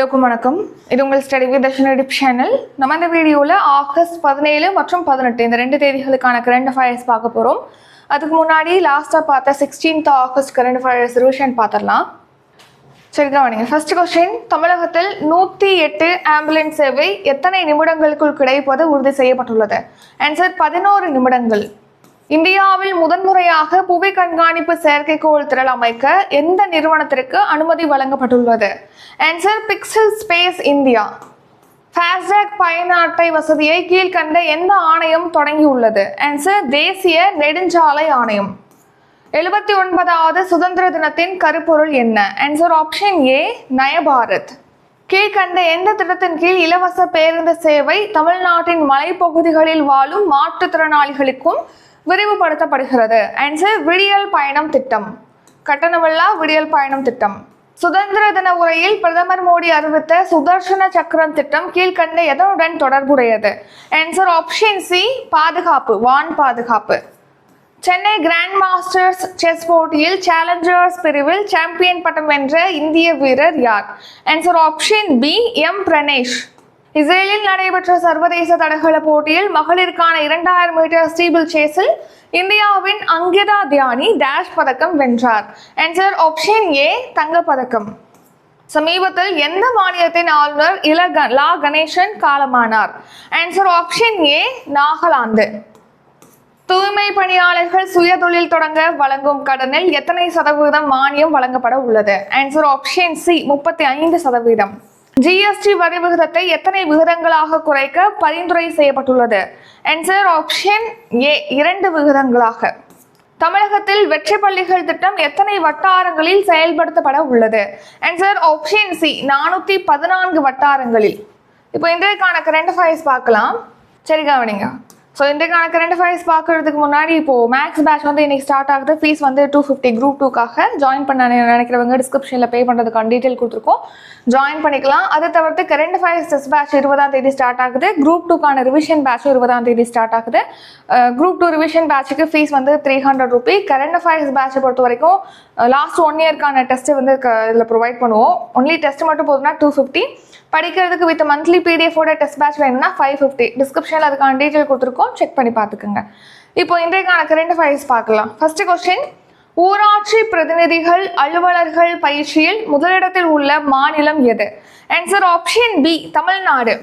எல்லோருக்கும் வணக்கம். இது உங்கள் ஸ்டடி வித் தர்ஷனடிப் சேனல் நம்ம இந்த வீடியோவில் ஆகஸ்ட் பதினேழு மற்றும் பதினெட்டு இந்த ரெண்டு தேதிகளுக்கான கரண்ட் அஃபேர்ஸ் பார்க்க போகிறோம் அதுக்கு முன்னாடி லாஸ்ட்டாக பார்த்த sixteenth August current affairs revision பார்த்துடலாம். சரி கவனிங்க. ஃபர்ஸ்ட் கொஸ்டின் தமிழகத்தில் நூற்றி எட்டு ஆம்புலன்ஸ் சேவை எத்தனை நிமிடங்களுக்குள் கிடைப்பது உறுதி செய்யப்பட்டுள்ளது? ஆன்சர் பதினோரு நிமிடங்கள். இந்தியாவில் முதன்முறையாக புவி கண்காணிப்பு செயற்கைக்கோள் திரள் அமைக்க எந்த நிறுவனத்திற்கு அனுமதி வழங்கப்பட்டுள்ளது? Answer Pixxel space India FASTag பயண அட்டை வசதியை கீழ்கண்ட எந்த ஆணையம் தொடங்கியுள்ளது? ஆன்சர் தேசிய நெடுஞ்சாலை ஆணையம். எழுபத்தி ஒன்பதாவது சுதந்திர தினத்தின் கருப்பொருள் என்ன? Answer option A Naya Bharat. கீழ்கண்ட எந்த திட்டத்தின் கீழ் இலவச பேருந்து சேவை தமிழ்நாட்டின் மலைப்பகுதிகளில் வாழும் மாற்றுத்திறனாளிகளுக்கும் விரிவுபடுத்தப்படுகிறது. ஆன்சர் விடியல் பயணம் திட்டம். கட்டணமில்லா விடியல் பயணம் திட்டம். சுதந்திர தின உரையில் பிரதமர் மோடி அறிவித்த சுதர்சன சக்கரம் திட்டம் கீழ்கண்ட எதனுடன் தொடர்புடையது? ஆன்சர் ஆப்ஷன் சி பாதுகாப்பு வான் பாதுகாப்பு. சென்னை கிராண்ட் மாஸ்டர்ஸ் செஸ் போட்டியில் சேலஞ்சர்ஸ் பிரிவில் சாம்பியன் பட்டம் வென்ற இந்திய வீரர் யார்? Answer option B M Pranesh இஸ்ரேலில் நடைபெற்ற சர்வதேச தடகள போட்டியில் மகளிருக்கான இரண்டாயிரம் மீட்டர் ஸ்டீபிள் சேஸில் இந்தியாவின் அங்கிதா தியானி டேஷ் பதக்கம் வென்றார். என்சர் ஆப்ஷன் ஏ தங்கப்பதக்கம். சமீபத்தில் எந்த மாநிலத்தின் ஆளுநர் இல க- லா கணேசன் காலமானார்? Answer option A Nagaland. தூய்மை பணியாளர்கள் சுய தொழில் தொடங்க வழங்கும் கடனில் எத்தனை சதவீதம் மானியம் வழங்கப்பட உள்ளது? ஆன்சர் ஆப்ஷன் சி முப்பத்தி ஐந்து சதவீதம். ஜிஎஸ்டி வரி விகிதத்தை எத்தனை விகிதங்களாக குறைக்க பரிந்துரை செய்யப்பட்டுள்ளது? ஆன்சர் ஆப்ஷன் ஏ இரண்டு விகிதங்களாக. தமிழகத்தில் வெற்றி பள்ளிகள் திட்டம் எத்தனை வட்டாரங்களில் செயல்படுத்தப்பட உள்ளது? ஆன்சர் ஆப்ஷன் சி நானூத்தி பதினான்கு வட்டாரங்களில். இப்போ இன்றைக்கான கரண்ட் அஃபேர்ஸ் பார்க்கலாம். சரி கவனிங்க. ஸோ இன்றைக்கான கரண்ட் அஃபேர்ஸ் பார்க்கறதுக்கு முன்னாடி இப்போ மேக்ஸ் பேட்ச் வந்து இன்னைக்கு ஸ்டார்ட் ஆகுது. ஃபீஸ் வந்து டூ ஃபிஃப்டி குரூப் டூக்காக ஜாயின் பண்ண நினைக்கிறவங்க டிஸ்கிரிப்ஷனில் பே பண்ணுறதுக்கான டீட்டெயில் கொடுத்துருக்கோம். ஜாயின் பண்ணிக்கலாம். அதை தவிர்த்து கரண்ட் அஃபேர்ஸ் டெஸ்ட் பேட்ச் இருபதாம் தேதி ஸ்டார்ட் ஆகுது. குரூப் டூக்கான ரிவிஷன் பேட்சும் இருபதாம் தேதி ஸ்டார்ட் ஆகுது. குரூப் டூ ரிவிஷன் பேட்சுக்கு ஃபீஸ் வந்து three hundred rupee current affairs பேட்சை பொறுத்த வரைக்கும் லாஸ்ட் ஒன் இயர்க்கான டெஸ்ட்டு வந்து இதில் ப்ரொவைட் பண்ணுவோம். ஒன்லி டெஸ்ட் மட்டும் போதுன்னா டூ ஃபிஃப்டி படிக்கிறதுக்கு வித் மந்த்லி பிடிஎஃபோட டெஸ்ட் பேட்ச் வேணும்னா ஃபைவ் ஃபிஃப்டி டிஸ்கிரிப்ஷனில் அதுக்கான டீட்டெயில் கொடுத்துருக்கோம். செக் பண்ணி பார்த்துக்குங்க. இப்போ இன்றைக்கான கரண்ட் அஃபேர்ஸ் பார்க்கலாம். ஃபர்ஸ்ட் கொஸ்டின் ஊராட்சி பிரதிநிதிகள் அலுவலர்கள் பயிற்சியில் முதலிடத்தில் உள்ள மாநிலம் எது? Answer option B Tamil Nadu.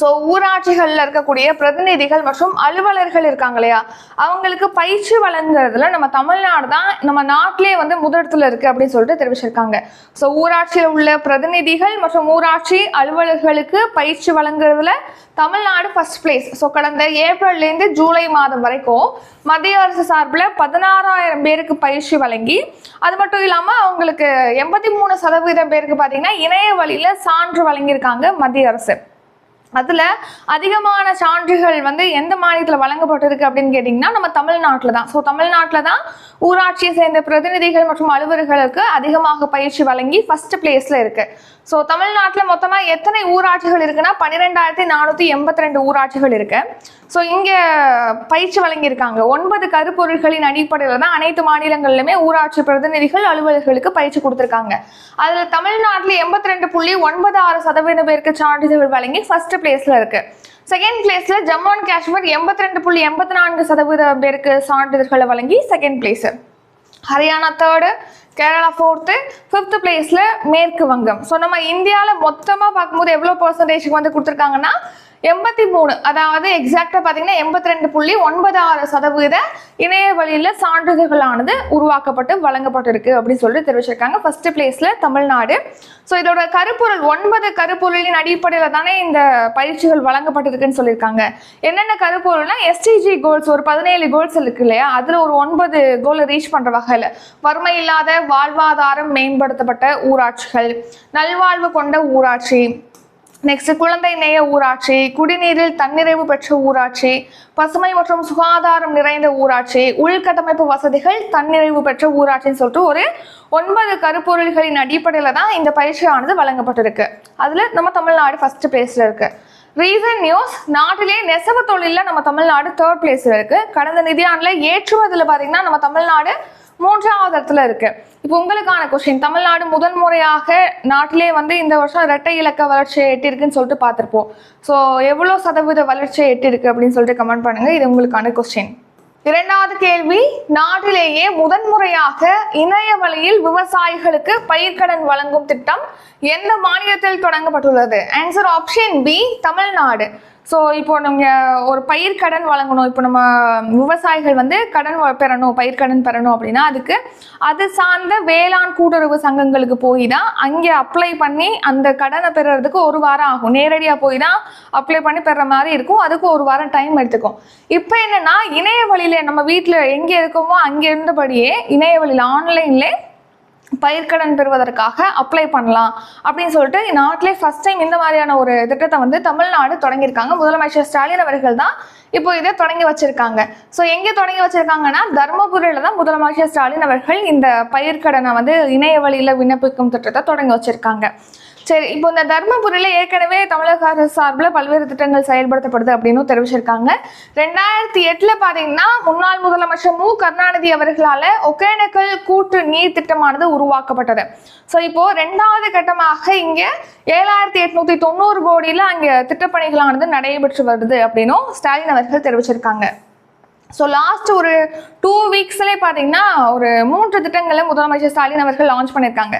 So ஊராட்சிகளில் இருக்கக்கூடிய பிரதிநிதிகள் மற்றும் அலுவலர்கள் இருக்காங்க இல்லையா? அவங்களுக்கு பயிற்சி வழங்குறதுல நம்ம தமிழ்நாடு தான் நம்ம நாட்டிலே வந்து முதலிடத்துல இருக்கு அப்படின்னு சொல்லிட்டு தெரிவிச்சிருக்காங்க. ஸோ ஊராட்சியில் உள்ள பிரதிநிதிகள் மற்றும் ஊராட்சி அலுவலர்களுக்கு பயிற்சி வழங்குறதுல தமிழ்நாடு ஃபர்ஸ்ட் பிளேஸ் ஸோ கடந்த ஏப்ரல்லேருந்து ஜூலை மாதம் வரைக்கும் மத்திய அரசு சார்பில் பதினாறாயிரம் பேருக்கு பயிற்சி வழங்கி அது மட்டும் இல்லாமல் அவங்களுக்கு எண்பத்தி மூணு சதவீதம் பேருக்கு பார்த்தீங்கன்னா இணைய வழியில் சான்று வழங்கியிருக்காங்க மத்திய அரசு. அதில் அதிகமான சான்றுகள் வந்து எந்த மாநிலத்தில் வழங்கப்பட்டிருக்கு அப்படின்னு கேட்டிங்கன்னா நம்ம தமிழ்நாட்டில் தான் ஸோ தமிழ்நாட்டில் தான் ஊராட்சியை சேர்ந்த பிரதிநிதிகள் மற்றும் அலுவலர்களுக்கு அதிகமாக பயிற்சி வழங்கி ஃபர்ஸ்ட் பிளேஸில் இருக்குது ஸோ தமிழ்நாட்டில் மொத்தமாக எத்தனை ஊராட்சிகள் இருக்குன்னா? பன்னிரெண்டாயிரத்தி நானூற்றி எண்பத்தி ரெண்டு ஊராட்சிகள் இருக்கு. ஸோ இங்கே பயிற்சி வழங்கியிருக்காங்க. ஒன்பது கருப்பொருள்களின் அடிப்படையில் தான் அனைத்து மாநிலங்களிலுமே ஊராட்சி பிரதிநிதிகள் அலுவலர்களுக்கு பயிற்சி கொடுத்துருக்காங்க. அதில் தமிழ்நாட்டில் எண்பத்தி ரெண்டு புள்ளி ஒன்பது ஆறு சதவீதம் பேருக்கு சான்றிதழ் வழங்கி ஃபர்ஸ்ட் பிளேஸில் இருக்கு. செகண்ட் பிளேஸில் ஜம்மு அண்ட் காஷ்மீர் எண்பத்தி ரெண்டு புள்ளி எண்பத்தி நான்கு சதவீதம் பேருக்கு சான்றிதழ்களை வழங்கி second place Haryana third Kerala fourth fifth பிளேஸில் மேற்கு வங்கம். ஸோ நம்ம இந்தியாவில் மொத்தமாக பார்க்கும்போது எவ்வளோ பர்சன்டேஜ்க்கு வந்து கொடுத்துருக்காங்கன்னா எண்பத்தி மூணு அதாவது எக்ஸாக்டா பார்த்தீங்கன்னா எண்பத்தி ரெண்டு புள்ளி ஒன்பது ஆறு சதவீத இணைய வழியில் சான்றிதழ்களானது உருவாக்கப்பட்டு வழங்கப்பட்டிருக்கு அப்படின்னு சொல்லிட்டு தெரிவிச்சிருக்காங்க. ஃபர்ஸ்ட் பிளேஸ்ல தமிழ்நாடு. ஸோ இதோட கருப்பொருள் ஒன்பது கருப்பொருளின் அடிப்படையில் தானே இந்த பயிற்சிகள் வழங்கப்பட்டிருக்குன்னு சொல்லியிருக்காங்க. என்னென்ன கருப்பொருள்னா எஸ்டிஜி கோல்ஸ் ஒரு பதினேழு கோல்ஸ் இருக்கு இல்லையா? அதில் ஒரு ஒன்பது கோலை ரீச் பண்ணுற வகையில் வறுமை இல்லாத வாழ்வாதாரம் மேம்படுத்தப்பட்ட ஊராட்சிகள் நல்வாழ்வு கொண்ட ஊராட்சி நெக்ஸ்ட் குழந்தை நேய ஊராட்சி குடிநீரில் தன்னிறைவு பெற்ற ஊராட்சி பசுமை மற்றும் சுகாதாரம் நிறைந்த ஊராட்சி உள்கட்டமைப்பு வசதிகள் தன்னிறைவு பெற்ற ஊராட்சின்னு சொல்லிட்டு ஒரு ஒன்பது கருப்பொருள்களின் அடிப்படையில் தான் இந்த பயிற்சியானது வழங்கப்பட்டிருக்கு. அதில் நம்ம தமிழ்நாடு ஃபர்ஸ்ட் பிளேஸில் இருக்கு. ரீசன் நியூஸ் நாட்டிலே நெசவு தொழிலில் நம்ம தமிழ்நாடு தேர்ட் பிளேஸில் இருக்கு. கடந்த நிதியாண்டில் ஏற்றுமதியில் பார்த்தீங்கன்னா நம்ம தமிழ்நாடு மூன்றாவது இடத்துல இருக்கு. இப்போ உங்களுக்கான கொஸ்டின் தமிழ்நாடு முதல் முறையாக நாட்டிலே வந்து இந்த வருஷம் இரட்டை இலக்க வளர்ச்சியை எட்டிருக்குன்னு சொல்லிட்டு பார்த்துருப்போம். ஸோ எவ்வளோ சதவீத வளர்ச்சியை எட்டிருக்கு அப்படின்னு சொல்லிட்டு கமெண்ட் பண்ணுங்க. இது உங்களுக்கான கொஸ்டின் இரண்டாவது கேள்வி நாட்டிலேயே முதன்முறையாக இணைய வழியில் விவசாயிகளுக்கு பயிர்க்கடன் வழங்கும் திட்டம் எந்த மாநிலத்தில் தொடங்கப்பட்டுள்ளது? Answer option B Tamil Nadu. So இப்போ நம்ம ஒரு பயிர் கடன் வழங்கணும். இப்போ நம்ம விவசாயிகள் வந்து கடன் வ- பெறணும் கடன் பெறணும் அப்படின்னா அதுக்கு அது சார்ந்த வேளாண் கூட்டுறவு சங்கங்களுக்கு போய் தான் அங்கே அப்ளை பண்ணி அந்த கடனை பெறுறதுக்கு ஒரு வாரம் ஆகும். நேரடியாக போய் தான் அப்ளை பண்ணி பெறுற மாதிரி இருக்கும். அதுக்கு ஒரு வாரம் டைம் எடுத்துக்கும். இப்போ என்னென்னா இணைய வழியில் நம்ம வீட்டில் எங்கே இருக்கோமோ அங்கே இருந்தபடியே இணைய வழியில் ஆன்லைன்லேயே பயிர்க்கடன் பெறுவதற்காக அப்ளை பண்ணலாம் அப்படின்னு சொல்லிட்டு நாட்டிலே ஃபஸ்ட் டைம் இந்த மாதிரியான ஒரு திட்டத்தை வந்து தமிழ்நாடு தொடங்கியிருக்காங்க. முதலமைச்சர் ஸ்டாலின் அவர்கள் தான் இப்போ இதை தொடங்கி வச்சிருக்காங்க. ஸோ எங்கே தொடங்கி வச்சிருக்காங்கன்னா தர்மபுரியில் தான் முதலமைச்சர் ஸ்டாலின் அவர்கள் இந்த பயிர்க்கடனை வந்து இணைய வழியில் விண்ணப்பிக்கும் திட்டத்தை தொடங்கி வச்சிருக்காங்க. சரி இப்போ இந்த தர்மபுரியில் ஏற்கனவே தமிழக அரசு சார்பில் பல்வேறு திட்டங்கள் செயல்படுத்தப்படுது அப்படின்னு தெரிவிச்சிருக்காங்க. ரெண்டாயிரத்தி எட்டில் பார்த்தீங்கன்னா முன்னாள் முதலமைச்சர் மு. கருணாநிதி அவர்களால் ஒகேனக்கல் கூட்டு நீர் திட்டமானது உருவாக்கப்பட்டது. ஸோ இப்போ ரெண்டாவது கட்டமாக இங்கே ஏழாயிரத்தி எட்நூத்தி தொண்ணூறு கோடியில் அங்கே திட்டப்பணிகளானது நடைபெற்று வருது அப்படின்னும் ஸ்டாலின் அவர்கள் தெரிவிச்சிருக்காங்க. ஸோ லாஸ்ட் ஒரு டூ வீக்ஸ்லேயே பார்த்தீங்கன்னா ஒரு மூன்று திட்டங்களை முதலமைச்சர் ஸ்டாலின் அவர்கள் லான்ச் பண்ணியிருக்காங்க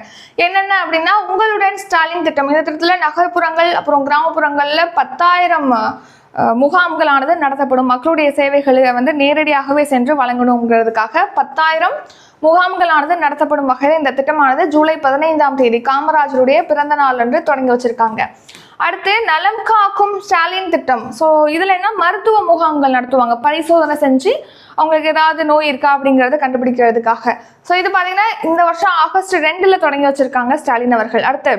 என்னென்ன அப்படின்னா உங்களுடன் ஸ்டாலின் திட்டம். இந்த திட்டத்தில் நகர்ப்புறங்கள் அப்புறம் கிராமப்புறங்களில் பத்தாயிரம் முகாம்களானது நடத்தப்படும். மக்களுடைய சேவைகளை வந்து நேரடியாகவே சென்று வழங்கணுங்கிறதுக்காக பத்தாயிரம் முகாம்களானது நடத்தப்படும் வகையில் இந்த திட்டமானது ஜூலை பதினைந்தாம் தேதி காமராஜருடைய பிறந்த நாள் அன்று தொடங்கி வச்சிருக்காங்க. அடுத்து நலம் காக்கும் ஸ்டாலின் திட்டம். ஸோ இதில் என்ன மருத்துவ முகாம்கள் நடத்துவாங்க? பரிசோதனை செஞ்சு அவங்களுக்கு ஏதாவது நோய் இருக்கா அப்படிங்கிறத கண்டுபிடிக்கிறதுக்காக. ஸோ இது பார்த்தீங்கன்னா இந்த வருஷம் ஆகஸ்ட் ரெண்டில் தொடங்கி வச்சிருக்காங்க ஸ்டாலின் அவர்கள். அடுத்து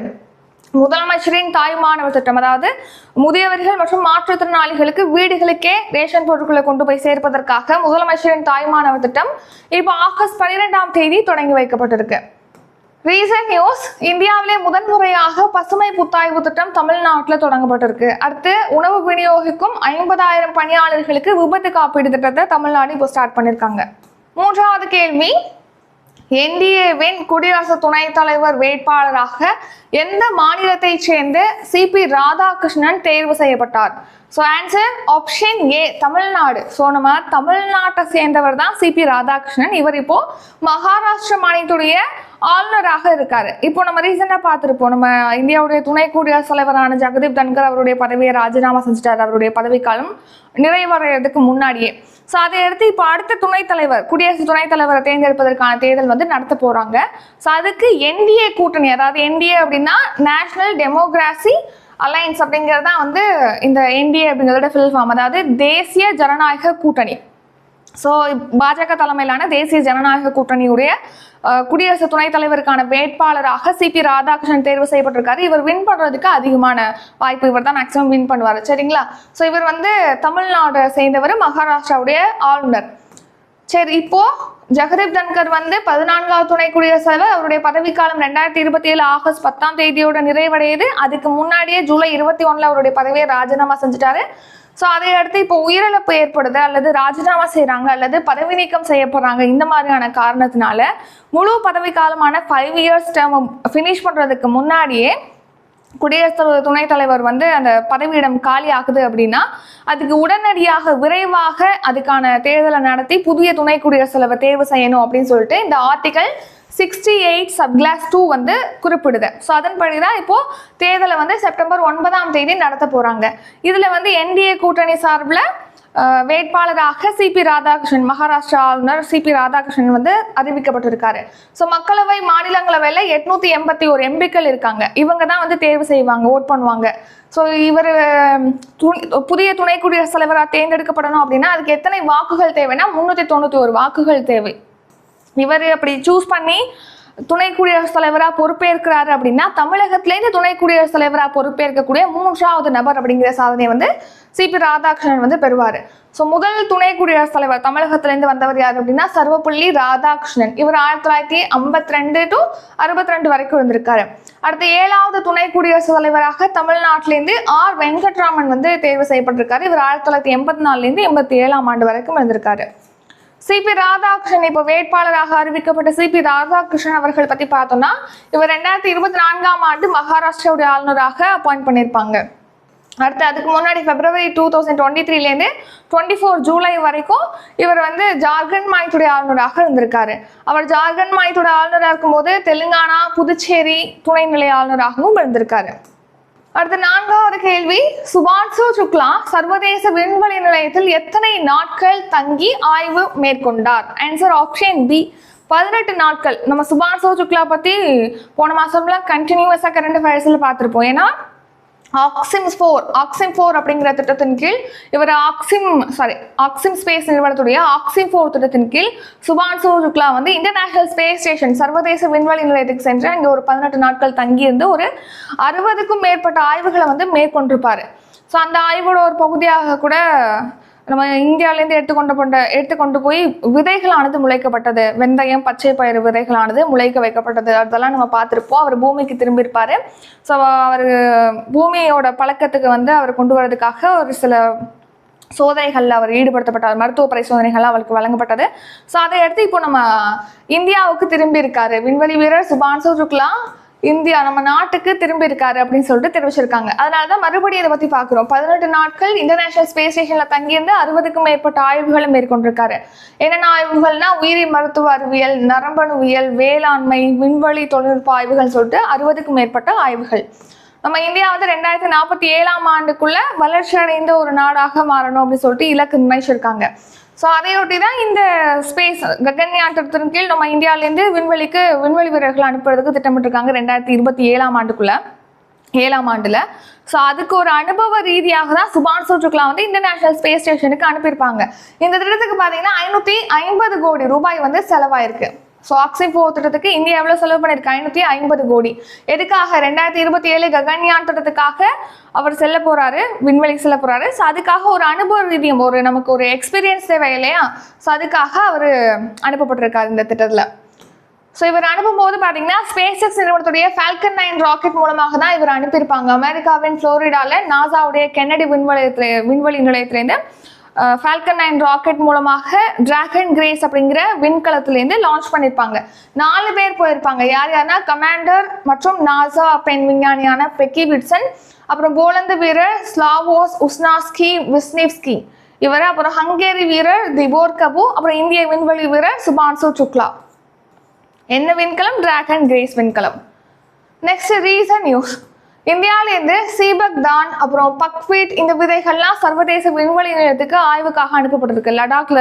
முதலமைச்சரின் தாய்மானவர் திட்டம். அதாவது முதியவர்கள் மற்றும் மாற்றுத்திறனாளிகளுக்கு வீடுகளுக்கே ரேஷன் பொருட்களை கொண்டு போய் சேர்ப்பதற்காக முதலமைச்சரின் தாய்மானவர் திட்டம் இப்போ ஆகஸ்ட் பன்னிரெண்டாம் தேதி தொடங்கி வைக்கப்பட்டிருக்கு. ரீசன்ட் நியூஸ் இந்தியாவிலே முதன்முறையாக பசுமை புத்தாய்வு திட்டம் தமிழ்நாட்டில் தொடங்கப்பட்டிருக்கு. அடுத்து உணவு விநியோகிக்கும் ஐம்பதாயிரம் பணியாளர்களுக்கு விபத்து காப்பீடு திட்டத்தை தமிழ்நாடு இப்போ ஸ்டார்ட் பண்ணியிருக்காங்க மூன்றாவது கேள்வி என்டிஏவின் குடியரசு துணைத் தலைவர் வேட்பாளராக எந்த மாநிலத்தைச் சேர்ந்த சிபி ராதாகிருஷ்ணன் தேர்வு செய்யப்பட்டார்? So answer option A Tamil Nadu. So நம்ம தமிழ்நாட்டை சேர்ந்தவர் தான் சிபி ராதாகிருஷ்ணன். இவர் இப்போ மகாராஷ்டிர மாநிலத்துடைய ஆளுநராக இருக்காரு. இப்போ நம்ம ரீசெண்டாக பார்த்துருப்போம். நம்ம இந்தியாவுடைய துணை குடியரசுத் தலைவரான ஜெகதீப் தன்கர் அவருடைய பதவியை ராஜினாமா செஞ்சுட்டார். அவருடைய பதவிக்காலம் நிறைவடைறதுக்கு முன்னாடியே. ஸோ அதை அடுத்து இப்போ அடுத்த துணைத் தலைவர் குடியரசு துணைத் தலைவரை தேர்ந்தெடுப்பதற்கான தேர்தல் வந்து நடத்த போறாங்க. ஸோ அதுக்கு என்டிஏ கூட்டணி அதாவது என்டிஏ அப்படின்னா நேஷனல் டெமோக்ராசி அலையன்ஸ் அப்படிங்கிறது தான் வந்து இந்த என்டிஏ அப்படிங்கிறதோட ஃபில் ஃபார்ம் அதாவது தேசிய ஜனநாயக கூட்டணி. ஸோ பாஜக தலைமையிலான தேசிய ஜனநாயக கூட்டணியுடைய குடியரசு துணைத் தலைவருக்கான வேட்பாளராக சிபி ராதாகிருஷ்ணன் தேர்வு செய்யப்பட்டிருக்காரு. இவர் வின் பண்ணுறதுக்கு அதிகமான வாய்ப்பு இவர் தான் மேக்ஸிமம் வின் பண்ணுவார். சரிங்களா? ஸோ இவர் வந்து தமிழ்நாடு சேர்ந்தவர் மகாராஷ்டிராவுடைய ஆளுநர். சரி இப்போ ஜெகதீப் தன்கர் வந்து பதினான்காவது துணை குடியரசுத் தலைவர் அவருடைய பதவிக்காலம் ரெண்டாயிரத்தி இருபத்தி ஏழு ஆகஸ்ட் பத்தாம் தேதியோட நிறைவடையுது. அதுக்கு முன்னாடியே ஜூலை இருபத்தி ஒன்றில் அவருடைய பதவியை ராஜினாமா செஞ்சுட்டாரு. ஸோ அதை அடுத்து இப்போ உயிரிழப்பு ஏற்படுது அல்லது ராஜினாமா செய்கிறாங்க அல்லது பதவி நீக்கம் செய்யப்படுறாங்க இந்த மாதிரியான காரணத்தினால முழு பதவி காலமான ஃபைவ் இயர்ஸ் டேர்ம் ஃபினிஷ் பண்ணுறதுக்கு முன்னாடியே குடியரசுத் தலைவர் துணைத் தலைவர் வந்து அந்த பதவியிடம் காலி ஆகுது அப்படின்னா அதுக்கு உடனடியாக விரைவாக அதுக்கான தேர்தலை நடத்தி புதிய துணை குடியரசுத் தலைவர் தேர்வு செய்யணும் அப்படின்னு சொல்லிட்டு இந்த article sixty eight sub clause two வந்து குறிப்பிடுது. ஸோ அதன்படி தான் இப்போது தேர்தலை வந்து செப்டம்பர் ஒன்பதாம் தேதி நடத்த போகிறாங்க இதில் வந்து என்டிஏ கூட்டணி சார்பில் வேட்பாளராக சிபி ராதாகிருஷ்ணன் மகாராஷ்டிரா ஆளுநர் சிபி ராதாகிருஷ்ணன் வந்து அறிவிக்கப்பட்டிருக்காரு. ஸோ மக்களவை மாநிலங்களவையில் எட்நூத்தி எண்பத்தி ஒரு எம்பிக்கள் இருக்காங்க. இவங்க தான் வந்து தேர்வு செய்வாங்க ஓட் பண்ணுவாங்க. ஸோ இவர் புதிய துணை குடியரசுத் தலைவராக தேர்ந்தெடுக்கப்படணும் அப்படின்னா அதுக்கு எத்தனை வாக்குகள் தேவைன்னா முந்நூற்றி தொண்ணூற்றி ஒரு வாக்குகள் தேவை. இவர் அப்படி சூஸ் பண்ணி துணை குடியரசுத் தலைவராக பொறுப்பேற்கிறாரு அப்படின்னா தமிழகத்திலேருந்து துணை குடியரசுத் தலைவராக பொறுப்பேற்கக்கூடிய மூன்றாவது நபர் அப்படிங்கிற சாதனை வந்து சிபி ராதாகிருஷ்ணன் வந்து பெறுவார். ஸோ முதல் துணை குடியரசுத் தலைவர் தமிழகத்திலேருந்து வந்தவர் யார் அப்படின்னா சர்வப்பள்ளி ராதாகிருஷ்ணன். இவர் ஆயிரத்தி தொள்ளாயிரத்தி ஐம்பத்தி ரெண்டு டு அறுபத்தி ரெண்டு வரைக்கும் இருந்திருக்காரு. அடுத்து ஏழாவது துணை குடியரசுத் தலைவராக தமிழ்நாட்டிலேருந்து ஆர் வெங்கட்ராமன் வந்து தேர்வு செய்யப்பட்டிருக்காரு. இவர் ஆயிரத்தி தொள்ளாயிரத்தி எண்பத்தி நாலுலேருந்து எண்பத்தி ஏழாம் ஆண்டு வரைக்கும் இருந்திருக்காரு. சிபி ராதாகிருஷ்ணன் இப்போ வேட்பாளராக அறிவிக்கப்பட்ட சிபி ராதாகிருஷ்ணன் அவர்கள் பத்தி பார்த்தோம்னா இவர் ரெண்டாயிரத்தி இருபத்தி நான்காம் ஆண்டு மகாராஷ்டிராவுடைய ஆளுநராக அப்பாயிண்ட் பண்ணியிருப்பாங்க. அடுத்து அதுக்கு முன்னாடி பிப்ரவரி டூ தௌசண்ட் டுவெண்ட்டி த்ரீலேருந்து டுவெண்ட்டி ஃபோர் ஜூலை வரைக்கும் இவர் வந்து ஜார்க்கண்ட் மாநிலத்துடைய ஆளுநராக இருந்திருக்காரு. அவர் ஜார்க்கண்ட் மாநிலத்துடைய ஆளுநராக இருக்கும்போது தெலுங்கானா புதுச்சேரி துணைநிலை ஆளுநராகவும் இருந்திருக்காரு. அடுத்த நான்காவது கேள்வி. சுபான்சு சுக்லா சர்வதேச விண்வெளி நிலையத்தில் எத்தனை நாட்கள் தங்கி ஆய்வு மேற்கொண்டார்? ஆன்சர் ஆப்ஷன் பி பதினெட்டு நாட்கள். நம்ம சுபான்சோ சுக்லா பத்தி போன மாசம்லாம் கண்டினியூஸாக கரண்ட் அஃபேர்ஸில் பார்த்துருப்போம். ஏன்னா ஆக்சிம் ஃபோர் ஆக்சிம் ஃபோர் அப்படிங்கிற திட்டத்தின் கீழ் இவர் ஆக்சிம் சாரி ஆக்சிம் ஸ்பேஸ் நிறுவனத்துடைய ஆக்சிம் ஃபோர் திட்டத்தின் கீழ் சுபான்சு சுக்லா வந்து இன்டர்நேஷனல் ஸ்பேஸ் ஸ்டேஷன் சர்வதேச விண்வெளி நிலையத்துக்கு சென்று அங்கே ஒரு பதினெட்டு நாட்கள் தங்கியிருந்து ஒரு அறுபதுக்கும் மேற்பட்ட ஆய்வுகளை வந்து மேற்கொண்டிருப்பார். ஸோ அந்த ஆய்வோட ஒரு பகுதியாக கூட நம்ம இந்தியாவிலேருந்து எடுத்துக்கொண்டு கொண்ட எடுத்துக்கொண்டு போய் விதைகளானது முளைக்கப்பட்டது. வெந்தயம் பச்சை பயிறு விதைகளானது முளைக்க வைக்கப்பட்டது. அதெல்லாம் நம்ம பார்த்துருப்போம். அவர் பூமிக்கு திரும்பியிருப்பார். ஸோ அவர் பூமியோட பழக்கத்துக்கு வந்து அவர் கொண்டு வரதுக்காக ஒரு சில சோதனைகளில் அவர் ஈடுபடுத்தப்பட்டார். மருத்துவ பரிசோதனைகள் அவருக்கு வழங்கப்பட்டது. ஸோ அதை அடுத்து இப்போ நம்ம இந்தியாவுக்கு திரும்பி இருக்காரு விண்வெளி வீரர் சுபான்சு சுக்லா. இந்தியா நம்ம நாட்டுக்கு திரும்பி இருக்காரு அப்படின்னு சொல்லிட்டு தெரிவிச்சிருக்காங்க. அதனால தான் மறுபடியும் இதை பத்தி பார்க்குறோம். பதினெட்டு நாட்கள் இன்டர்நேஷனல் ஸ்பேஸ் ஸ்டேஷன்ல தங்கியிருந்து அறுபதுக்கும் மேற்பட்ட ஆய்வுகளை மேற்கொண்டிருக்காரு. என்னென்ன ஆய்வுகள்னா உயிரி மருத்துவ அறிவியல் நரம்பணுவியல் வேளாண்மை விண்வெளி தொழில்நுட்ப ஆய்வுகள் சொல்லிட்டு அறுபதுக்கும் மேற்பட்ட ஆய்வுகள். நம்ம இந்தியா வந்து ரெண்டாயிரத்தி நாற்பத்தி ஏழாம் ஆண்டுக்குள்ள வளர்ச்சி அடைந்த ஒரு நாடாக மாறணும் அப்படின்னு சொல்லிட்டு இலக்கு நிர்ணயிச்சிருக்காங்க. ஸோ அதையொட்டி தான் இந்த ஸ்பேஸ் ககன்யான் திட்டத்தின் கீழ் நம்ம இந்தியாவிலேருந்து விண்வெளிக்கு விண்வெளி வீரர்கள் அனுப்புறதுக்கு திட்டமிட்டிருக்காங்க ரெண்டாயிரத்தி இருபத்தி ஏழாம் ஆண்டுக்குள்ளே. ஏழாம் ஆண்டில். ஸோ அதுக்கு ஒரு அனுபவ ரீதியாக தான் சுபான் சுக்லா வந்து இன்டர்நேஷனல் ஸ்பேஸ் ஸ்டேஷனுக்கு அனுப்பியிருப்பாங்க. இந்த திட்டத்துக்கு பார்த்தீங்கன்னா ஐநூற்றி ஐம்பது கோடி ரூபாய் வந்து செலவாயிருக்கு. ஸோ ஆக்சிஜன் ஃபோர் திட்டத்துக்கு இந்தியா எவ்வளோ செலவு பண்ணியிருக்கா ஐநூற்றி ஐம்பது கோடி. எதுக்காக? ரெண்டாயிரத்தி இருபத்தி ஏழு ககன்யான் திட்டத்துக்காக அவர் செல்ல போகிறாரு விண்வெளிக்கு செல்ல போகிறாரு ஸோ அதுக்காக ஒரு அனுபவ ரீதியும் ஒரு நமக்கு ஒரு எக்ஸ்பீரியன்ஸ் தேவை இல்லையா? ஸோ அதுக்காக அவர் அனுப்பப்பட்டிருக்காரு இந்த திட்டத்தில். ஸோ இவர் அனுப்பும்போது பார்த்தீங்கன்னா ஸ்பேஸ் எக்ஸ் நிறுவனத்துடைய ஃபால்கன் நைன் ராக்கெட் மூலமாக தான் இவர் அனுப்பியிருப்பாங்க. அமெரிக்காவின் ஃப்ளோரிடாவில் நாசாவுடைய கென்னடி விண்வெளியத்துல விண்வெளி நிலையத்திலேருந்து ஃபால்கன் நைன் ராக்கெட் மூலமாக டிராகன் கிரேஸ் அப்படிங்கிற விண்கலத்துலேருந்து லான்ச் பண்ணியிருப்பாங்க நாலு பேர் போயிருப்பாங்க. யார் யாருன்னா கமாண்டர் மற்றும் நாசா பெண் விஞ்ஞானியான பெக்கி விட்சன் அப்புறம் போலந்து வீரர் ஸ்லாவோஸ் உஸ்னாஸ்கி விஸ்னிவ்ஸ்கி இவர் அப்புறம் ஹங்கேரி வீரர் திபோர் கபு அப்புறம் இந்திய விண்வெளி வீரர் சுபான்சு சுக்லா என்ன விண்கலம்? டிராகன் கிரேஸ் விண்கலம். நெக்ஸ்ட் ரீசன் நியூஸ் இந்தியாவிலேருந்து சீபக் தான் அப்புறம் பக்வீட் இந்த விதைகள்லாம் சர்வதேச விண்வெளி நிலையத்துக்கு ஆய்வுக்காக அனுப்பப்பட்டிருக்கு. லடாக்ல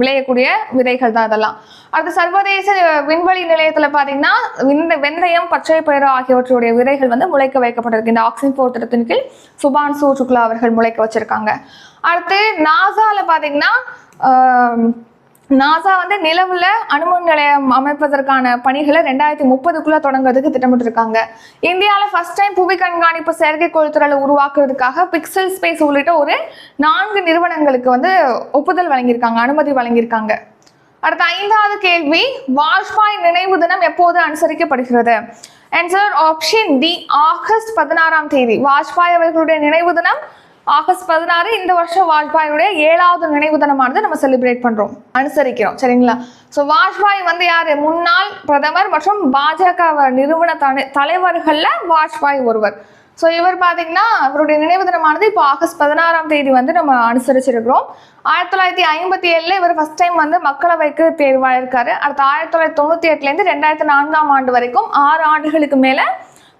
விளையக்கூடிய விதைகள் தான் இதெல்லாம் அடுத்து சர்வதேச விண்வெளி நிலையத்தில் பார்த்தீங்கன்னா இந்த வெந்தயம் பச்சை பயிறு ஆகியவற்றுடைய விதைகள் வந்து முளைக்க வைக்கப்பட்டிருக்கு. இந்த ஆக்சிஜன் போர் திட்டத்தின் கீழ் சுபான்சு சுக்லா அவர்கள் முளைக்க வச்சிருக்காங்க. அடுத்து நாசால பார்த்தீங்கன்னா நாசா வந்து நிலவுல அணுமின் நிலையம் அமைப்பதற்கான பணிகளை ரெண்டாயிரத்தி முப்பதுக்குள்ள தொடங்குறதுக்கு திட்டமிட்டிருக்காங்க. இந்தியாவில் ஃபர்ஸ்ட் டைம் புவி கண்காணிப்பு செயற்கைக்கோள் திறலை உருவாக்குறதுக்காக பிக்சல் ஸ்பேஸ் உள்ளிட்ட ஒரு நான்கு நிறுவனங்களுக்கு வந்து ஒப்புதல் வழங்கியிருக்காங்க அனுமதி வழங்கியிருக்காங்க. அடுத்த ஐந்தாவது கேள்வி வாஜ்பாய் நினைவு தினம் எப்போது அனுசரிக்கப்படுகிறது? ஆன்சர் ஆப்ஷன் டி ஆகஸ்ட் பதினாறாம் தேதி. வாஜ்பாய் அவர்களுடைய நினைவு தினம் ஆகஸ்ட் பதினாறு இந்த வருஷம் வாஜ்பாயுடைய ஏழாவது நினைவு தினமானது நம்ம செலிப்ரேட் பண்றோம். அனுசரிக்கிறோம். சரிங்களா? ஸோ வாஜ்பாய் வந்து யாரு? முன்னாள் பிரதமர் மற்றும் பாஜக நிறுவன தலை தலைவர்கள்ல வாஜ்பாய் ஒருவர். ஸோ இவர் பார்த்தீங்கன்னா அவருடைய நினைவு தினமானது இப்போ ஆகஸ்ட் பதினாறாம் தேதி வந்து நம்ம அனுசரிச்சிருக்கிறோம். ஆயிரத்தி தொள்ளாயிரத்தி ஐம்பத்தி ஏழில் இவர் ஃபர்ஸ்ட் டைம் வந்து மக்களவைக்கு தேர்வாயிருக்காரு. அடுத்து ஆயிரத்தி தொள்ளாயிரத்தி தொண்ணூத்தி எட்டுலேருந்து ரெண்டாயிரத்தி நான்காம் ஆண்டு வரைக்கும் ஆறு ஆண்டுகளுக்கு மேலே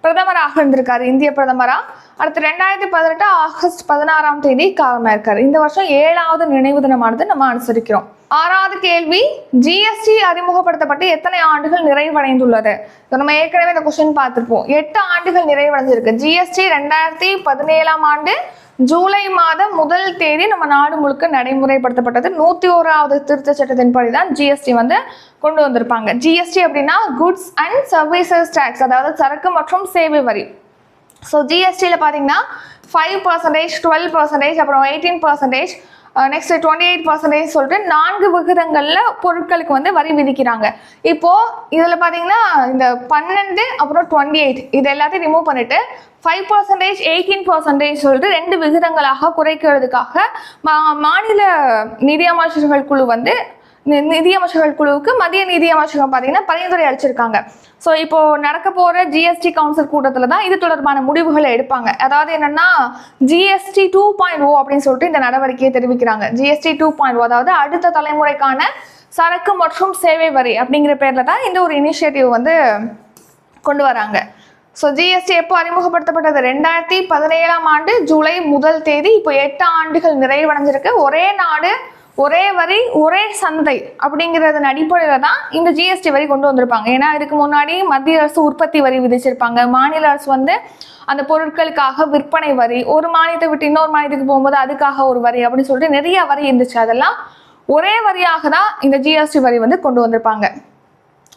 பிரதமராக இருந்திருக்காரு. இந்திய பிரதமராக அடுத்து ரெண்டாயிரத்தி பதினெட்டு ஆகஸ்ட் பதினாறாம் தேதி காலமாயிருக்காரு இந்த வருஷம் ஏழாவது நினைவு தினமானது நம்ம அனுசரிக்கிறோம். ஆறாவது கேள்வி ஜிஎஸ்டி அறிமுகப்படுத்தப்பட்டு எத்தனை ஆண்டுகள் நிறைவடைந்துள்ளது? நம்ம ஏற்கனவே இந்த கொஸ்டின் பார்த்துருப்போம். எட்டு ஆண்டுகள் நிறைவடைஞ்சிருக்கு. ஜிஎஸ்டி ரெண்டாயிரத்தி பதினேழாம் ஆண்டு ஜூலை மாதம் முதல் தேதி நம்ம நாடு முழுக்க நடைமுறைப்படுத்தப்பட்டது. நூற்றி ஓராவது திருத்த சட்டத்தின்படி தான் ஜிஎஸ்டி வந்து கொண்டு வந்திருப்பாங்க. ஜிஎஸ்டி அப்படின்னா குட்ஸ் அண்ட் சர்வீசஸ் டேக்ஸ் அதாவது சரக்கு மற்றும் சேவை வரி. ஸோ ஜிஎஸ்டியில் பார்த்தீங்கன்னா ஃபைவ் பர்சன்டேஜ் டுவெல் பர்சன்டேஜ் அப்புறம் eighteen percentage next twenty eight percentage சொல்லிட்டு நான்கு விகிதங்களில் பொருட்களுக்கு வந்து வரி விதிக்கிறாங்க. இப்போது இதில் பார்த்தீங்கன்னா இந்த பன்னெண்டு அப்புறம் டுவெண்ட்டி எயிட் இது எல்லாத்தையும் ரிமூவ் பண்ணிட்டு ஃபைவ் பர்சன்டேஜ் எயிட்டீன் பர்சன்டேஜ் சொல்லிட்டு ரெண்டு விகிதங்களாக குறைக்கிறதுக்காக மா மாநில நிதியமைச்சர்கள் குழு வந்து நிதியமைச்சர்கள் குழுவுக்கு மத்திய நிதியமைச்சகம் பார்த்தீங்கன்னா பரிந்துரை அளிச்சிருக்காங்க. ஸோ இப்போ நடக்க போற ஜிஎஸ்டி கவுன்சில் கூட்டத்தில் தான் இது தொடர்பான முடிவுகளை எடுப்பாங்க. அதாவது என்னன்னா ஜிஎஸ்டி டூ பாயிண்ட் ஓ அப்படின்னு சொல்லிட்டு இந்த நடவடிக்கையை தெரிவிக்கிறாங்க. ஜிஎஸ்டி டூ பாயிண்ட் ஓ அதாவது அடுத்த தலைமுறைக்கான சரக்கு மற்றும் சேவை வரி அப்படிங்கிற பேர்ல தான் இந்த ஒரு இனிஷியேட்டிவ் வந்து கொண்டு வராங்க. ஸோ ஜிஎஸ்டி எப்போ அறிமுகப்படுத்தப்பட்டது? ரெண்டாயிரத்தி பதினேழாம் ஆண்டு ஜூலை முதல் தேதி. இப்போ எட்டு ஆண்டுகள் நிறைவடைஞ்சிருக்கு. ஒரே நாடு ஒரே வரி ஒரே சந்தை அப்படிங்கிறதன் அடிப்படையில் தான் இந்த ஜிஎஸ்டி வரி கொண்டு வந்திருப்பாங்க. ஏன்னா இதுக்கு முன்னாடி மத்திய அரசு உற்பத்தி வரி விதிச்சிருப்பாங்க. மாநில அரசு வந்து அந்த பொருட்களுக்காக விற்பனை வரி ஒரு மாநிலத்தை விட்டு இன்னொரு மாநிலத்துக்கு போகும்போது அதுக்காக ஒரு வரி அப்படின்னு சொல்லிட்டு நிறைய வரி இருந்துச்சு. அதெல்லாம் ஒரே வரியாக தான் இந்த ஜிஎஸ்டி வரி வந்து கொண்டு வந்திருப்பாங்க.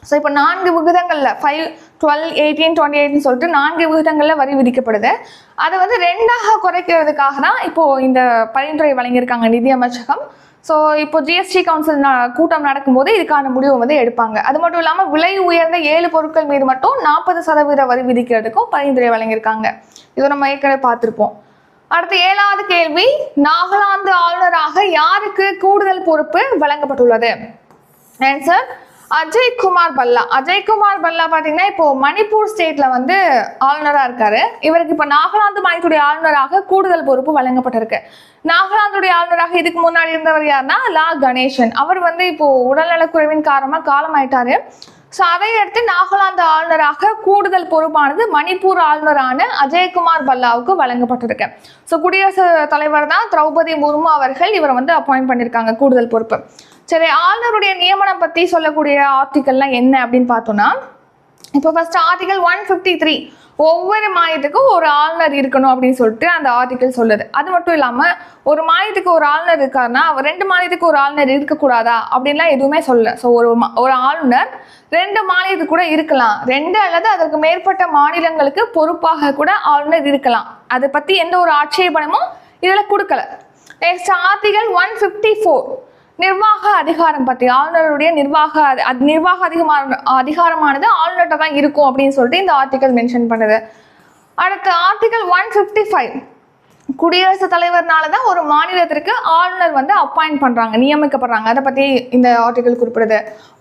ஸோ இப்போ நான்கு விகிதங்களில் ஃபைவ் டுவெல் எயிட்டீன் டுவெண்ட்டி எயிட்னு சொல்லிட்டு நான்கு விகிதங்களில் வரி விதிக்கப்படுது. அதை வந்து ரெண்டாக குறைக்கிறதுக்காக தான் இப்போது இந்த பரிந்துரை வழங்கியிருக்காங்க நிதி அமைச்சகம். ஸோ இப்போ ஜிஎஸ்டி கவுன்சில் கூட்டம் நடக்கும்போது இதுக்கான முடிவு வந்து எடுப்பாங்க. அது மட்டும் இல்லாமல் விலை உயர்ந்த ஏழு பொருட்கள் மீது மட்டும் நாற்பது சதவீத வரி விதிக்கிறதுக்கும் பரிந்துரை வழங்கியிருக்காங்க. இதை நம்ம ஏற்கனவே பார்த்துருப்போம். அடுத்து ஏழாவது கேள்வி நாகாலாந்து ஆளுநராக யாருக்கு கூடுதல் பொறுப்பு வழங்கப்பட்டுள்ளது? ஆன்சர் அஜய் குமார் பல்லா. அஜய் குமார் பல்லா பார்த்தீங்கன்னா இப்போ மணிப்பூர் ஸ்டேட்ல வந்து ஆளுநராக இருக்காரு. இவருக்கு இப்போ நாகாலாந்து மாநிலத்துடைய ஆளுநராக கூடுதல் பொறுப்பு வழங்கப்பட்டிருக்கு. நாகாலாந்துடைய ஆளுநராக இதுக்கு முன்னாடி இருந்தவர் யாருன்னா லா கணேசன். அவர் வந்து இப்போ உடல்நலக்குறைவின் காரணமாக காலமாயிட்டாரு. ஸோ அதை அடுத்து நாகாலாந்து ஆளுநராக கூடுதல் பொறுப்பானது மணிப்பூர் ஆளுநரான அஜயகுமார் பல்லாவுக்கு வழங்கப்பட்டிருக்கு. ஸோ குடியரசுத் தலைவர் தான் திரௌபதி முர்மு அவர்கள் இவரை வந்து அப்பாயிண்ட் பண்ணியிருக்காங்க கூடுதல் பொறுப்பு. சரி ஆளுநருடைய நியமனம் பற்றி சொல்லக்கூடிய ஆர்டிக்கல்லாம் என்ன அப்படின்னு பார்த்தோம்னா இப்போ first article one fifty three ஒவ்வொரு மாநிலத்துக்கும் ஒரு ஆளுநர் இருக்கணும் அப்படின்னு சொல்லிட்டு அந்த ஆர்டிகல் சொல்லுது. அது மட்டும் இல்லாமல் ஒரு மாநிலத்துக்கு ஒரு ஆளுநர் இருக்காருன்னா ரெண்டு மாநிலத்துக்கு ஒரு ஆளுநர் இருக்கக்கூடாதா அப்படின்லாம் எதுவுமே சொல்லல. ஸோ ஒரு மா- ஒரு ஆளுநர் ரெண்டு மாநிலத்துக்கு கூட இருக்கலாம். ரெண்டு அல்லது அதற்கு மேற்பட்ட மாநிலங்களுக்கு பொறுப்பாக கூட ஆளுநர் இருக்கலாம். அதை பற்றி எந்த ஒரு ஆட்சேபனமும் இதில் கொடுக்கல. Next article one fifty four நிர்வாக அதிகாரம் பத்தி ஆளுநருடைய நிர்வாக அதி- நிர்வாக அதிகமான அதிகாரமானது ஆளுநர்கிட்ட தான் இருக்கும் அப்படின்னு சொல்லிட்டு இந்த ஆர்டிகல் மென்ஷன் பண்ணுது. அடுத்து ஆர்டிகல் ஒன் ஃபிஃப்டி ஃபைவ் குடியரசுத் தலைவர்னால தான் ஒரு மாநிலத்திற்கு ஆளுநர் வந்து அப்பாயிண்ட் பண்ணுறாங்க நியமிக்கப்படுறாங்க. அதை பற்றி இந்த ஆர்டிகல் குறிப்பிடுது.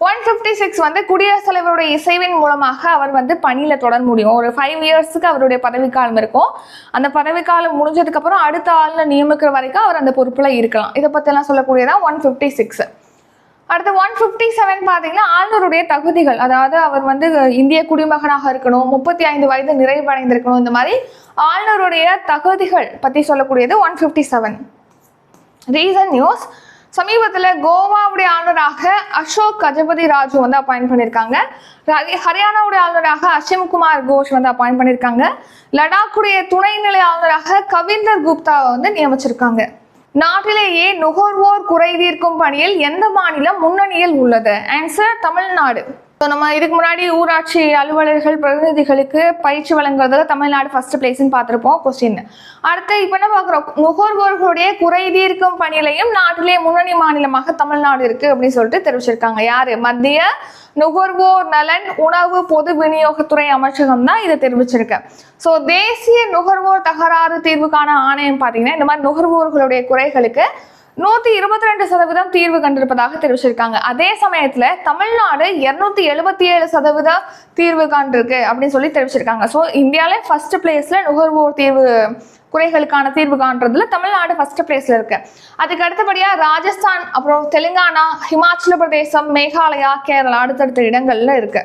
ஒன் ஃபிஃப்டி சிக்ஸ் வந்து குடியரசுத் தலைவருடைய இசைவின் மூலமாக அவர் வந்து பணியில் தொடர முடியும். ஒரு ஃபைவ் இயர்ஸுக்கு அவருடைய பதவிக்காலம் இருக்கும். அந்த பதவிக்காலம் முடிஞ்சதுக்கப்புறம் அடுத்த ஆளுநர் நியமிக்கிற வரைக்கும் அவர் அந்த பொறுப்பில் இருக்கலாம். இதை பற்றிலாம் சொல்லக்கூடியதான் ஒன் ஃபிஃப்டி சிக்ஸ் அடுத்து ஒன் ஃபிஃப்டி செவன் பார்த்தீங்கன்னா ஆளுநருடைய தகுதிகள். அதாவது அவர் வந்து இந்திய குடிமகனாக இருக்கணும் முப்பத்தி ஐந்து வயது நிறைவடைந்திருக்கணும் இந்த மாதிரி ஆளுநருடைய தகுதிகள் பற்றி சொல்லக்கூடியது one fifty seven recent news சமீபத்தில் கோவாவுடைய ஆளுநராக அசோக் கஜபதி ராஜு வந்து அப்பாயிண்ட் பண்ணியிருக்காங்க ஹரியானாவுடைய ஆளுநராக அசிம் குமார் கோஷ் வந்து அப்பாயிண்ட் பண்ணியிருக்காங்க லடாக்குடைய துணைநிலை ஆளுநராக கவிந்தர் குப்தாவை வந்து நியமிச்சிருக்காங்க. நாட்டிலேயே நுகர்வோர் குறை தீர்க்கும் பணியில் எந்த மாநிலம் முன்னணியில் உள்ளது? ஆன்சர் தமிழ்நாடு. ஸோ நம்ம இதுக்கு முன்னாடி ஊராட்சி அலுவலர்கள் பிரதிநிதிகளுக்கு பயிற்சி வழங்குறதுல தமிழ்நாடு ஃபர்ஸ்ட் பிளேஸ்ன்னு பார்த்துருப்போம். கொஸ்டின் அடுத்து இப்போ என்ன பார்க்குறோம்? நுகர்வோர்களுடைய குறை தீர்க்கும் பணியிலையும் நாட்டிலேயே முன்னணி மாநிலமாக தமிழ்நாடு இருக்கு அப்படின்னு சொல்லிட்டு தெரிவிச்சிருக்காங்க. யாரு? மத்திய நுகர்வோர் நலன் உணவு பொது விநியோகத்துறை அமைச்சகம் தான் இதை தெரிவிச்சிருக்கு. ஸோ தேசிய நுகர்வோர் தகராறு தீர்வுக்கான ஆணையம் பார்த்தீங்கன்னா இந்த மாதிரி நுகர்வோர்களுடைய குறைகளுக்கு நூத்தி இருபத்தி ரெண்டு சதவீதம் தீர்வு கண்டிருப்பதாக தெரிவிச்சிருக்காங்க. அதே சமயத்துல தமிழ்நாடு இருநூத்தி எழுபத்தி ஏழு சதவீத தீர்வு காண்டிருக்கு அப்படின்னு சொல்லி தெரிவிச்சிருக்காங்க. ஸோ இந்தியாவிலே ஃபர்ஸ்ட் பிளேஸ்ல நுகர்வோர் தீர்வு குறைகளுக்கான தீர்வு காண்றதுல தமிழ்நாடு ஃபர்ஸ்ட் பிளேஸ்ல இருக்கு. அதுக்கு அடுத்தபடியா ராஜஸ்தான் அப்புறம் தெலுங்கானா ஹிமாச்சல பிரதேசம் மேகாலயா கேரளா அடுத்தடுத்த இடங்கள்ல இருக்கு.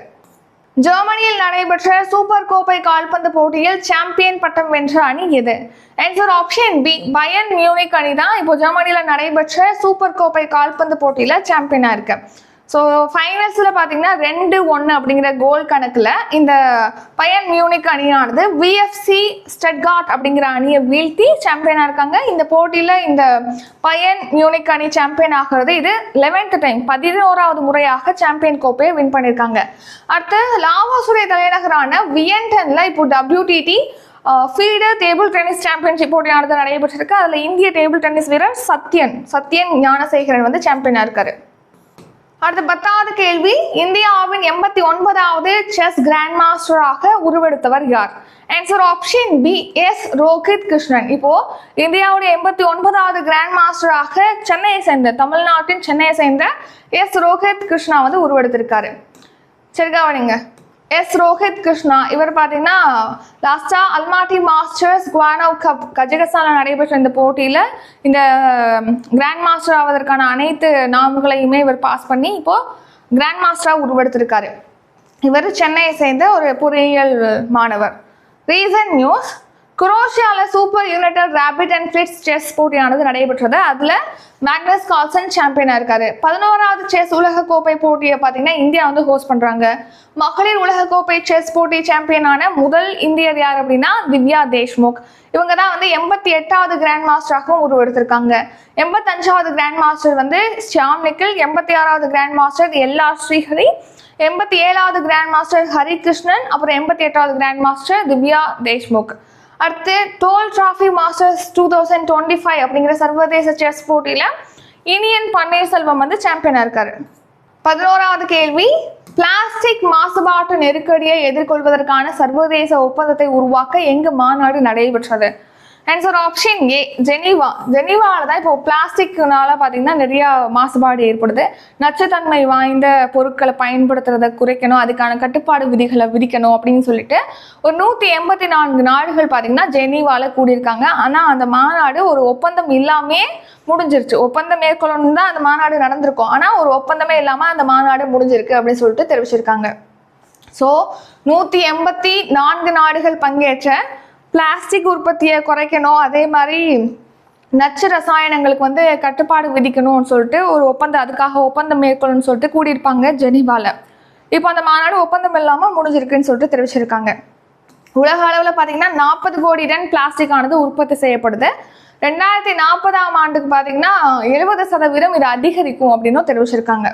ஜெர்மனியில் நடைபெற்ற சூப்பர் கோப்பை கால்பந்து போட்டியில் சாம்பியன் பட்டம் வென்ற அணி எது? Answer option B Bayern Munich அணி தான் இப்போ ஜெர்மனியில் நடைபெற்ற சூப்பர் கோப்பை கால்பந்து போட்டியில் சாம்பியனாக இருக்கு. ஸோ ஃபைனல்ஸில் பார்த்தீங்கன்னா ரெண்டு ஒன்று அப்படிங்கிற கோல் கணக்கில் இந்த பயன் மியூனிக் அணியானது விஎஃப்சி ஸ்டெட்காட் அப்படிங்கிற அணியை வீழ்த்தி சாம்பியனாக இருக்காங்க. இந்த போட்டியில் இந்த பயன் மியூனிக் அணி சாம்பியன் ஆகிறது இது லெவன்த் டைம் பதினோராவது முறையாக சாம்பியன் கோப்பையை வின் பண்ணியிருக்காங்க. அடுத்து லாவோஸுடைய தலைநகரான வியன்டனில் இப்போ டபிள்யூடிடி ஃபீல்டு டேபிள் டென்னிஸ் சாம்பியன்ஷிப் போட்டியானது நடைபெற்றிருக்கு. அதில் இந்திய டேபிள் டென்னிஸ் வீரர் சத்யன் சத்யன் ஞானசேகரன் வந்து சாம்பியனாக இருக்காரு. அடுத்த பத்தாவது கேள்வி. இந்தியாவின் எண்பத்தி ஒன்பதாவது செஸ் கிராண்ட் மாஸ்டராக உருவெடுத்தவர் யார்? Answer option B S Rohit Krishnan. இப்போ இந்தியாவுடைய எண்பத்தி ஒன்பதாவது கிராண்ட் மாஸ்டராக சென்னையை சேர்ந்த தமிழ்நாட்டின் சென்னையை சேர்ந்த எஸ் ரோஹித் கிருஷ்ணா வந்து உருவெடுத்திருக்காரு. சரி கவனிங்க. எஸ் ரோஹித் கிருஷ்ணா இவர் பார்த்தீங்கன்னா லாஸ்டா அல்மாட்டி மாஸ்டர்ஸ் குவானோ கப் கஜகஸ்தானில் நடைபெற்ற இந்த போட்டியில் இந்த கிராண்ட் மாஸ்டர் ஆவதற்கான அனைத்து நாம்களையுமே இவர் பாஸ் பண்ணி இப்போ கிராண்ட் மாஸ்டராக உருவெடுத்திருக்காரு. இவர் சென்னையை சேர்ந்த ஒரு பொறியியல் மாணவர். Recent news குரோஷியாவில் super united rapid and blitz chess போட்டியானது நடைபெற்றது. அதில் மேக்னஸ் கால்சன் சாம்பியனாக இருக்காரு. பதினோராவது செஸ் உலக கோப்பை போட்டியை பார்த்தீங்கன்னா இந்தியா வந்து ஹோஸ்ட் பண்ணுறாங்க மகளிர் உலக கோப்பை செஸ் போட்டி சாம்பியனான முதல் இந்தியர் யார் அப்படின்னா திவ்யா தேஷ்முக். இவங்க தான் வந்து எண்பத்தி எட்டாவது கிராண்ட் மாஸ்டராகவும் உருவெடுத்திருக்காங்க. எண்பத்தஞ்சாவது கிராண்ட் மாஸ்டர் வந்து ஷியாம் நிக்கில் எண்பத்தி ஆறாவது கிராண்ட் மாஸ்டர் எல்லா ஸ்ரீஹரி எண்பத்தி ஏழாவது கிராண்ட் மாஸ்டர் ஹரிகிருஷ்ணன் அப்புறம் எண்பத்தி எட்டாவது கிராண்ட் மாஸ்டர் திவ்யா தேஷ்முக். அடுத்து toll trophy masters two thousand twenty five அப்படிங்கிற சர்வதேச செஸ் போட்டியில் இனியன் பன்னீர்செல்வம் வந்து சாம்பியனாக இருக்காரு. பதினோராவது கேள்வி பிளாஸ்டிக் மாசுபாட்டு நெருக்கடியை எதிர்கொள்வதற்கான சர்வதேச ஒப்பந்தத்தை உருவாக்க எங்கு மாநாடு நடைபெற்றது? ஆன்சர் ஆப்ஷன் ஏ ஜெனீவா ஜெனீவாவில் தான் இப்போ பிளாஸ்டிக்னால பார்த்தீங்கன்னா நிறைய மாசுபாடு ஏற்படுது. நச்சுத்தன்மை வாய்ந்த பொருட்களை பயன்படுத்துறதை குறைக்கணும் அதுக்கான கட்டுப்பாடு விதிகளை விதிக்கணும் அப்படின்னு சொல்லிட்டு ஒரு நூற்றி எண்பத்தி நான்கு நாடுகள் பார்த்தீங்கன்னா ஜெனீவாவில் கூடியிருக்காங்க. ஆனால் அந்த மாநாடு ஒரு ஒப்பந்தம் இல்லாமே முடிஞ்சிருச்சு. ஒப்பந்தம் மேற்கொள்ளணும் தான் அந்த மாநாடு நடந்திருக்கும். ஆனால் ஒரு ஒப்பந்தமே இல்லாமல் அந்த மாநாடு முடிஞ்சிருக்கு அப்படின்னு சொல்லிட்டு தெரிவிச்சிருக்காங்க. ஸோ நூற்றி எண்பத்தி நான்கு நாடுகள் பங்கேற்ற பிளாஸ்டிக் உற்பத்தியை குறைக்கணும். அதே மாதிரி நச்சு ரசாயனங்களுக்கு வந்து கட்டுப்பாடு விதிக்கணும்னு சொல்லிட்டு ஒரு ஒப்பந்தம் அதுக்காக ஒப்பந்தம் மேற்கொள்ளணும்னு சொல்லிட்டு கூடியிருப்பாங்க ஜெனீவாவில் இப்போ அந்த மாநாடு ஒப்பந்தம் இல்லாமல் முடிஞ்சிருக்குன்னு சொல்லிட்டு தெரிவிச்சிருக்காங்க. உலக அளவில் பார்த்தீங்கன்னா நாற்பது கோடி டன் பிளாஸ்டிக் ஆனது உற்பத்தி செய்யப்படுது. ரெண்டாயிரத்தி நாற்பதாம் ஆண்டுக்கு பார்த்தீங்கன்னா எழுபது சதவீதம் இது அதிகரிக்கும் அப்படின்னும் தெரிவிச்சிருக்காங்க.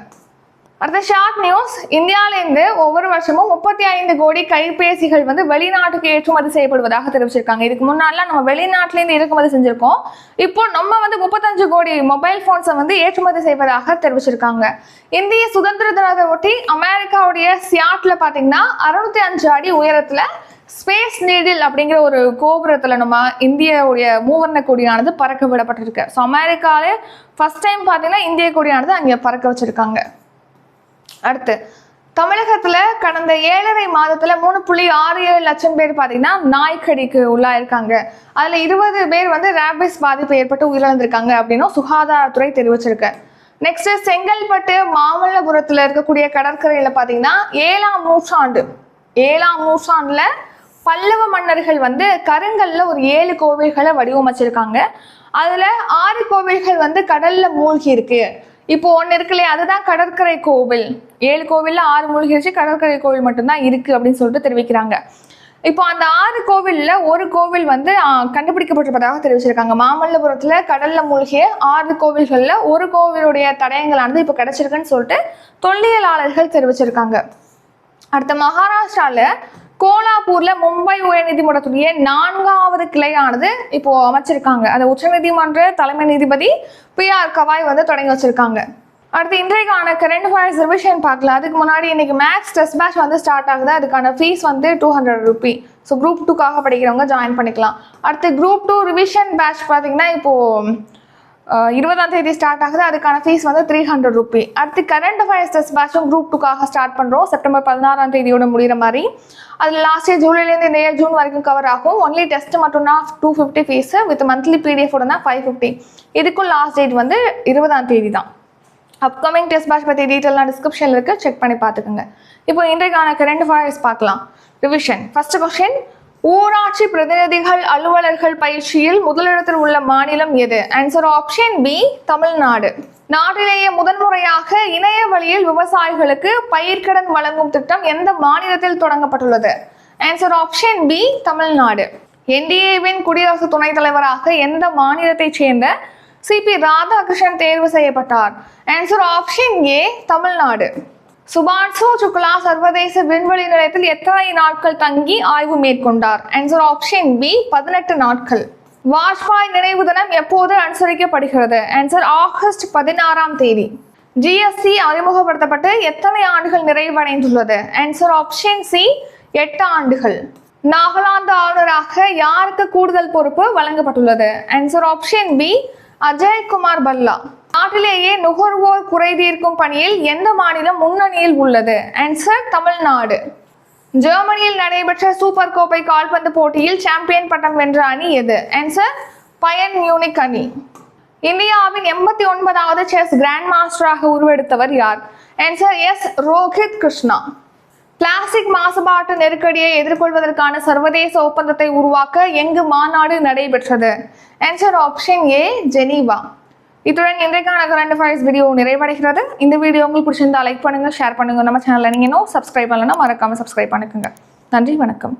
அடுத்த ஷார்ட் நியூஸ் இந்தியாவிலேருந்து ஒவ்வொரு வருஷமும் முப்பத்தி ஐந்து கோடி கைபேசிகள் வந்து வெளிநாட்டுக்கு ஏற்றுமதி செய்யப்படுவதாக தெரிவிச்சிருக்காங்க. இதுக்கு முன்னாடிலாம் நம்ம வெளிநாட்டிலேருந்து இறக்குமதி செஞ்சிருக்கோம். இப்போ நம்ம வந்து முப்பத்தஞ்சு கோடி மொபைல் ஃபோன்ஸை வந்து ஏற்றுமதி செய்வதாக தெரிவிச்சிருக்காங்க. இந்திய சுதந்திர தினத்தை ஒட்டி அமெரிக்காவுடைய சியாட்ல பார்த்தீங்கன்னா அறுநூத்தி அஞ்சு அடி உயரத்துல ஸ்பேஸ் நீடில் அப்படிங்கிற ஒரு கோபுரத்தில் நம்ம இந்தியாவுடைய மூவர்ண கொடியானது பறக்க விடப்பட்டிருக்கு. ஸோ அமெரிக்காவிலே ஃபர்ஸ்ட் டைம் பார்த்தீங்கன்னா இந்திய கொடியானது அங்கே பறக்க வச்சிருக்காங்க. அடுத்து தமிழகத்துல கடந்த ஏழரை மாதத்துல மூணு புள்ளி ஆறு ஏழு லட்சம் பேர் பார்த்தீங்கன்னா நாய்க்கடிக்கு உள்ளாயிருக்காங்க. அதுல இருபது பேர் வந்து ரேபிஸ் பாதிப்பு ஏற்பட்டு உயிரிழந்திருக்காங்க அப்படின்னும் சுகாதாரத்துறை தெரிவிச்சிருக்கு. நெக்ஸ்ட் செங்கல்பட்டு மாமல்லபுரத்துல இருக்கக்கூடிய கடற்கரையில பார்த்தீங்கன்னா ஏழாம் நூற்றாண்டு ஏழாம் நூற்றாண்டுல பல்லவ மன்னர்கள் வந்து கருங்கல்ல ஒரு ஏழு கோவில்களை வடிவமைச்சிருக்காங்க. அதுல ஆறு கோவில்கள் வந்து கடல்ல மூழ்கி இருக்கு இப்போ ஒன்று இருக்கு இல்லையா அதுதான் கடற்கரை கோவில். ஏழு கோவிலில் ஆறு மூழ்கிருச்சு கடற்கரை கோவில் மட்டும்தான் இருக்கு அப்படின்னு சொல்லிட்டு தெரிவிக்கிறாங்க. இப்போ அந்த ஆறு கோவிலில் ஒரு கோவில் வந்து கண்டுபிடிக்கப்பட்டிருப்பதாக தெரிவிச்சிருக்காங்க. மாமல்லபுரத்தில் கடலில் மூழ்கிய ஆறு கோவில்களில் ஒரு கோவிலுடைய தடயங்களானது இப்போ கிடைச்சிருக்குன்னு சொல்லிட்டு தொல்லியலாளர்கள் தெரிவிச்சிருக்காங்க. அடுத்த மகாராஷ்டிராவில் கோலாப்பூர்ல மும்பை உயர்நீதிமன்றத்துடைய நான்காவது கிளையானது இப்போ அமைச்சிருக்காங்க. அந்த உச்சநீதிமன்ற தலைமை நீதிபதி பி ஆர் கவாய் வந்து தொடங்கி வச்சிருக்காங்க. அடுத்து இன்றைக்கான கரண்ட் அஃபேர்ஸ் ரிவிஷன் பார்க்கலாம். அதுக்கு முன்னாடி இன்னைக்கு மேக்ஸ் டெஸ்ட் பேட்ச் வந்து ஸ்டார்ட் ஆகுது. அதுக்கான ஃபீஸ் வந்து two hundred rupee so group டூக்காக படிக்கிறவங்க ஜாயின் பண்ணிக்கலாம். அடுத்து குரூப் டூ ரிவிஷன் பேட்ச் பார்த்தீங்கன்னா இப்போது இருபதாம் தேதி ஸ்டார்ட் ஆகுது. அதுக்கான ஃபீஸ் வந்து த்ரீ ஹண்ட்ரட் ருபி அடுத்து கரண்ட் அஃபேர்ஸ் டெஸ்ட் பேட்சும் குரூப் டூக்காக ஸ்டார்ட் பண்ணுறோம் செப்டம்பர் பதினாறாம் தேதியோட முடிகிற மாதிரி. அதில் லாஸ்ட் இயர் ஜூலைலேருந்து இந்த இயர் ஜூன் வரைக்கும் கவர் ஆகும். Only test மட்டும்னா two fifty fees with monthly PDF five fifty இதுக்கும் லாஸ்ட் டேட் வந்து இருபதாம் தேதி தான் அப்கமிங் டெஸ்ட் பேட்ச் பற்றி டீட்டெயிலாம் டிஸ்கிரிப்ஷனில் இருக்குது செக் பண்ணி பார்த்துக்கோங்க. இப்போ இன்றைக்கான கரண்ட் அஃபேர்ஸ் பார்க்கலாம். ரிவிஷன் ஃபஸ்ட்டு கொஸ்டின் ஊராட்சி பிரதிநிதிகள் அலுவலர்கள் பயிற்சியில் முதலிடத்தில் உள்ள மாநிலம் எது? Answer option B Tamil Nadu. நாட்டிலேயே முதன்முறையாக இணைய வழியில் விவசாயிகளுக்கு பயிர்க்கடன் வழங்கும் திட்டம் எந்த மாநிலத்தில் தொடங்கப்பட்டுள்ளது? Answer option B Tamil Nadu. என்டிஏவின் குடியரசு துணைத் தலைவராக எந்த மாநிலத்தைச் சேர்ந்த சிபி ராதாகிருஷ்ணன் தேர்வு செய்யப்பட்டார்? Answer option A Tamil Nadu. Shubhanshu Shukla சர்வதேச விண்வெளி நிலையத்தில் எத்தனை நாட்கள் தங்கி ஆய்வு மேற்கொண்டார்? ஆன்சர் ஆப்ஷன் பி பதினெட்டு நாட்கள். வாஜ்பாய் நினைவு தினம் எப்போது அனுசரிக்கப்படுகிறது? ஆன்சர் ஆகஸ்ட் பதினாறாம் தேதி. ஜிஎஸ்டி அறிமுகப்படுத்தப்பட்டு எத்தனை ஆண்டுகள் நிறைவடைந்துள்ளது? ஆன்சர் ஆப்ஷன் சி எட்டு ஆண்டுகள். நாகாலாந்து ஆளுநராக யாருக்கு கூடுதல் பொறுப்பு வழங்கப்பட்டுள்ளது? Answer option B Ajay Kumar Bhalla. நாட்டிலேயே நுகர்வோர் குறை தீர்க்கும் பணியில் எந்த மாநிலம் முன்னணியில் உள்ளது? ஆன்சர் தமிழ்நாடு. ஜெர்மனியில் நடைபெற்ற சூப்பர் கோப்பை கால்பந்து போட்டியில் சாம்பியன் பட்டம் வென்ற அணி எது? ஆன்சர் பயன் மியூனிக் அணி. இந்தியாவின் எண்பத்தி ஒன்பதாவது செஸ் கிராண்ட் மாஸ்டராக உருவெடுத்தவர் யார்? Answer S Rohit Krishna. Plastic மாசுபாட்டு நெருக்கடியை எதிர்கொள்வதற்கான சர்வதேச ஒப்பந்தத்தை உருவாக்க எங்கு மாநாடு நடைபெற்றது? ஆன்சர் ஆப்ஷன் ஏ ஜெனீவா இத்துடன் இன்றைக்கான கரண்ட் அஃபேர்ஸ் வீடியோ நிறைவடைகிறது. இந்த வீடியோ உங்களுக்கு பிடிச்சிருந்தா லைக் பண்ணுங்க ஷேர் பண்ணுங்க. நம்ம சேனலில் நீங்கள் இன்னும் சப்ஸ்கிரைப் பண்ணலன்னா மறக்காம சப்ஸ்கிரைப் பண்ணிக்கோங்க. நன்றி வணக்கம்.